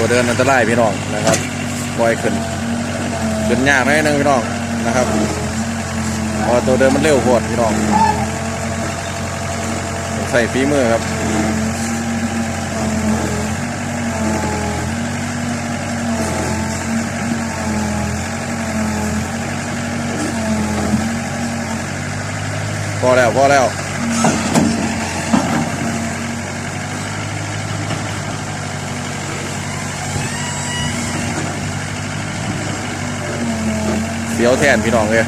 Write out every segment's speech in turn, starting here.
ตัวเดินอันตรายพี่น้องนะครับปล่อยขึ้นขึ้นยากหน่อยหนึงพี่น้องนะครับเพราะตัวเดินมันเร็วโคตรพี่น้องต้อง ใส่ฝีมือครับพอแล้วพอแล้ว เสียวแทนพี่น้องเลย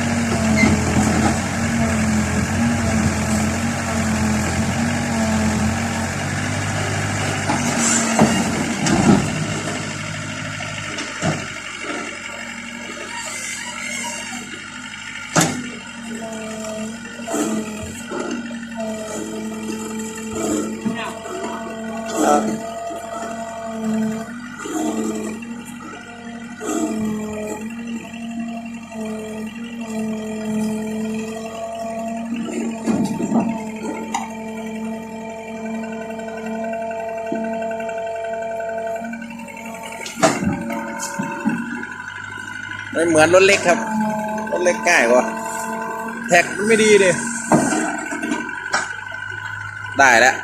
เหมือนรถเล็กครับ รถเล็กง่ายกว่าแท็กมันไม่ดีดิได้แล้ว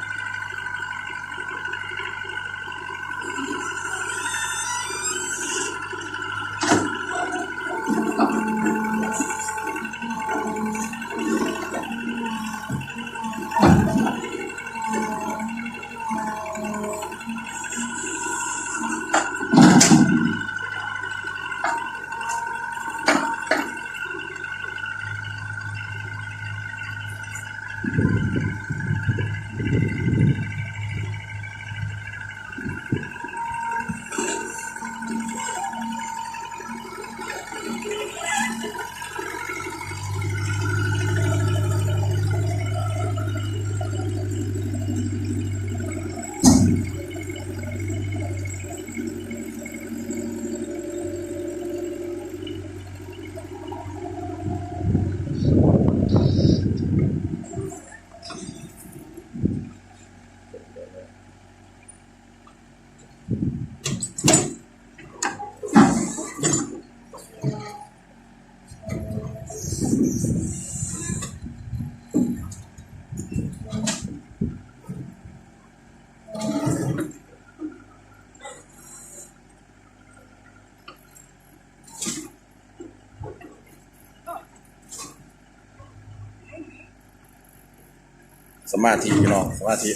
มาธิพี่น้องสมาธิ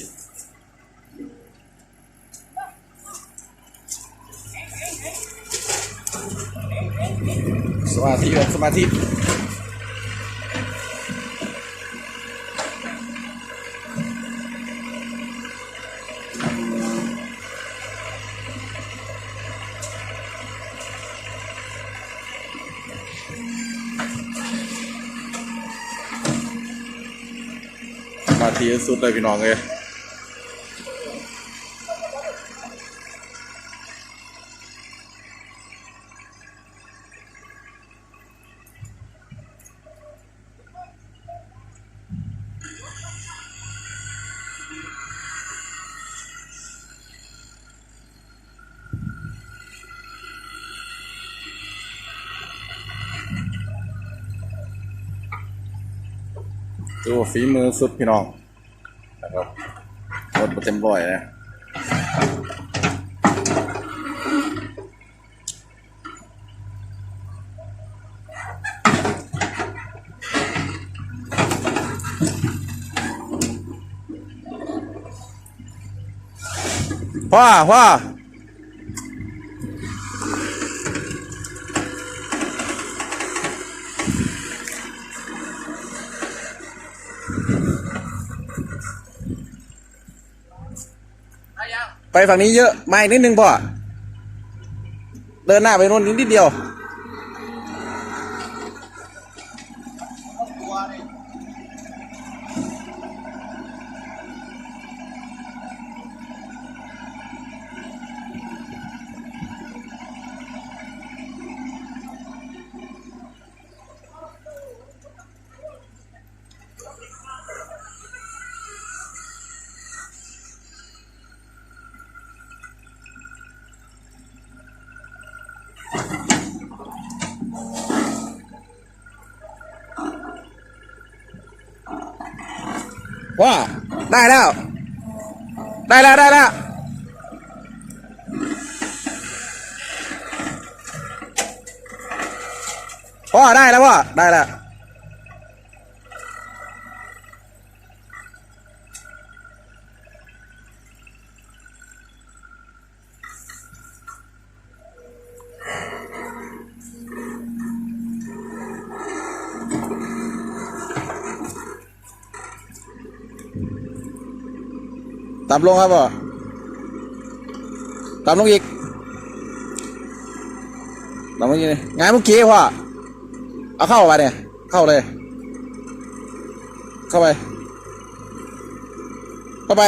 สมาธิสมาธิ สุดเลยพี่น้องเลยดูฝีมือสุดพี่น้อง นะครับรถเต็มร้อยนะพ่อพ่อ ไปฝั่งนี้เยอะมาอีกนิดนึงพ่อเดินหน้าไปโน่นนิดเดียว ว่าได้แล้ว ได้แล้วได้แล้วพ่อได้แล้วพ่อได้แล้ว ต่ำลงครับพ่อต่ำลงอีกต่ำลงอีกงานเมื่อกี้พ่อเอาเข้าไปเนี่ย เข้าเลย เข้าไป เข้าไป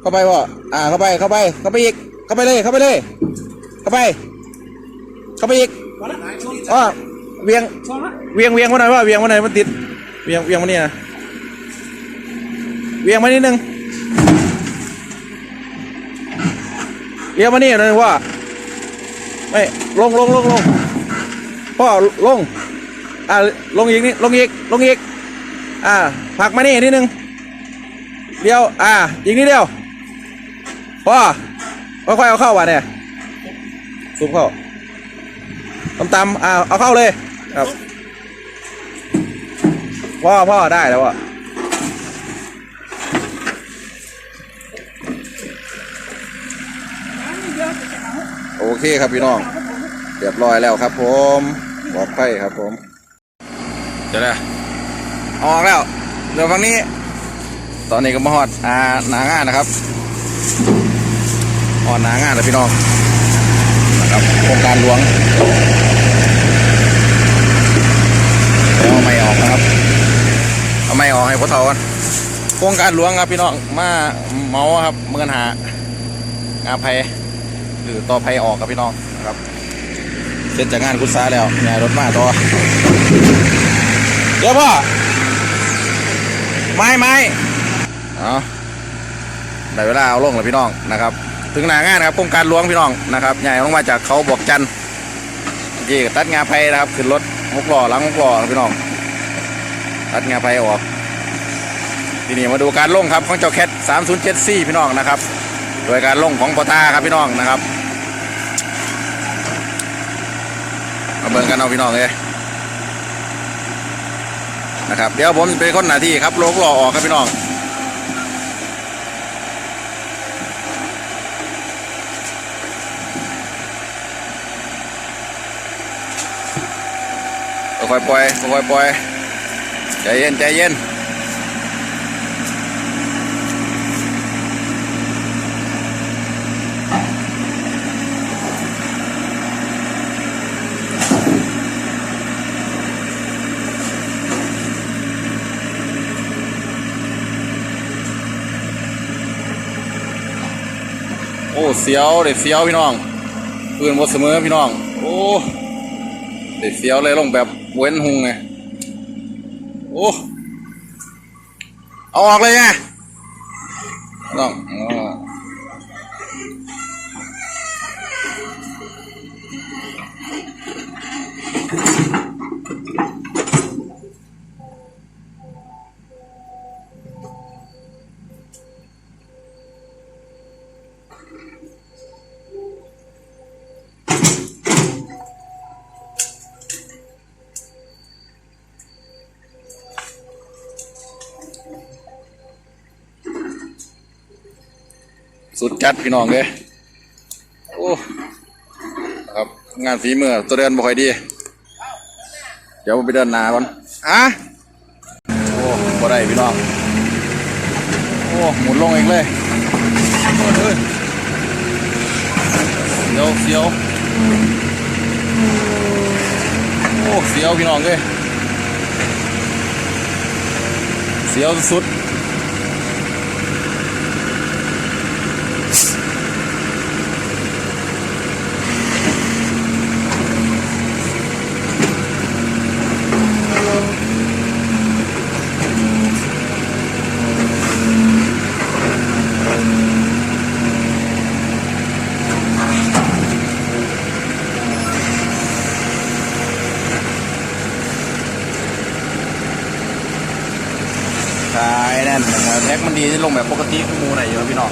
เข้าไปพ่ออ่า เข้าไป เข้าไป เข้าไปอีก เข้าไปเลย เข้าไปเลย เข้าไป เข้าไปอีกอ๋อเวียง เวียงเวียงมาหน่อยว่าเวียงมาหน่อยมันติด เวียงเวียงมานี่นะเวียงมานิดนึงียวมานี่หน่อยว่า ไม่ลงลงลงลงพ่อลง อ่าลงอีกนี่ลงอีกลงอีก อ่าผักมานี่นิดนึงเลี้ยว อ่าอีกนิดเดียวพ่อค่อยๆเอาเข้าว่ะเนี่ยซุปเข้าตำตำๆอ่าเอาเข้าเลยครับพ่อพ่อได้แล้วอะ เคครับพี่น้องเรียบร้อยแล้วครับ ผมบอกไฟครับผมเดี๋ยวนะอออกแล้วเดี๋ยวฝั่งนี้ ตอนนี้ก็มาหอดอ่าหนางานนะครับหอดหนางานนะพี่น้องนะครับโครงการหลวงเอาไม่ออกนะครับเอาไม่ออกให้พ่อเฒ่ากันโครงการหลวงครับพี่น้องมาเมาครับเมื่อนหางาไผ หรือต่อไฟออกกับพี่น้องนะครับเสร็จจากงานกุศลแล้วย้ายรถมาต่อเดี๋ยวพ่อไม้ไม้เอาได้เวลาเอาลงแล้วพี่น้องนะครับ ถึงหนางานนะครับโครงการหลวงพี่น้องนะครับใหญ่ลงมาจากเขาบอกจันทร์เมื่อกี้ก็ตัดงาไฟนะครับขึ้นรถหกล้อหลังหกล้อนะพี่น้อง ตัดงาไฟออกทีนี้มาดูการลงครับของเจ้าแคท3074พี่น้องนะครับ โดยการลงของปอตาครับพี่น้องนะครับมา เบิ่งกันเอาพี่น้องเลยนะครับเดี๋ยวผมเป็นคนหน้าที่ครับโลกหล่อออกครับพี่น้องค่อยปล่อยค่อยปล่อยใจเย็นใจเย็น เสียวเด็ดเสียวพี่น้องปืนหมดเสมอพี่น้อง โอ้เด็ดเสียวเลยลงแบบเว้นหุงไงโอ้เอาออกเลยไงน้อง สุดจัดพี่น้องเลยโอ้นะครับงานฝีมือตัวเดินบ่ค่อยดี เดี๋ยวผมไปเดินหนาก่อนอะโอ้บ่ได้พี่น้อง โอ้ หมุนลงเองเลยโอ้ยเสียวเสียวโอ้เสียวพี่น้องเลยเสียวสุดคายแน่นีที่ลงแบบปกติมูไหนอยู่พี่น้อง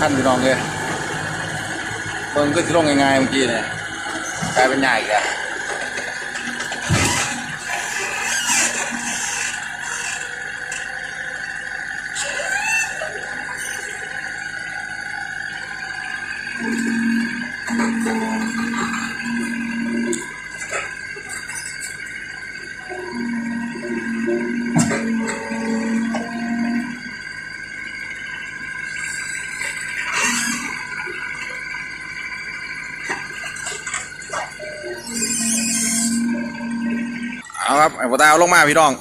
ขั้นพี่น้องเลยเบิ่งก็สิลงง่ายๆเมื่อกี้เนี่ยกลายเป็นใหญ่อีกแล้ว ลงมาพี่น้อง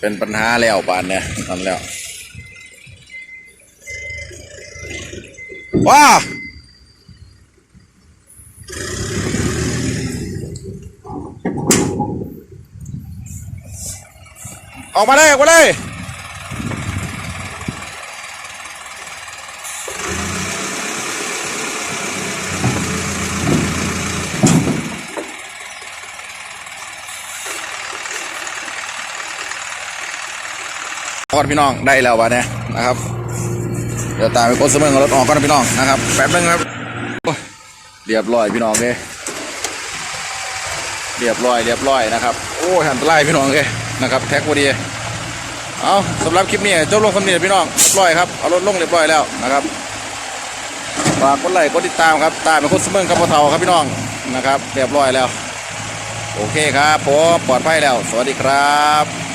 เป็นปัญหาแล้วปานเนี่ยนั่นแล้วว้า ออกมาเลยออกมาเลยก่อนพี่น้องได้แล้ววะเนี่ยนะครับ เดี๋ยวตามไปกดสมอรถออกก่อนพี่น้องนะครับแป๊บนึงครับเรียบร้อยพี่น้องเลยเรียบร้อยเรียบร้อยนะครับ โอ้ยหันตะไลพี่น้องเลย นะครับแท็กพอดีเอาสำหรับคลิปนี้จบลงสำเนียพี่น้องเรียบร้อยครับเอารถลงเรียบร้อยแล้วนะครับฝากกดไลค์กดติดตามครับตามเป็นคนเสมอครับพ่อเฒ่าครับพี่น้องนะครับ เรียบร้อยแล้ว โอเคครับผมปลอดภัยแล้ว สวัสดีครับ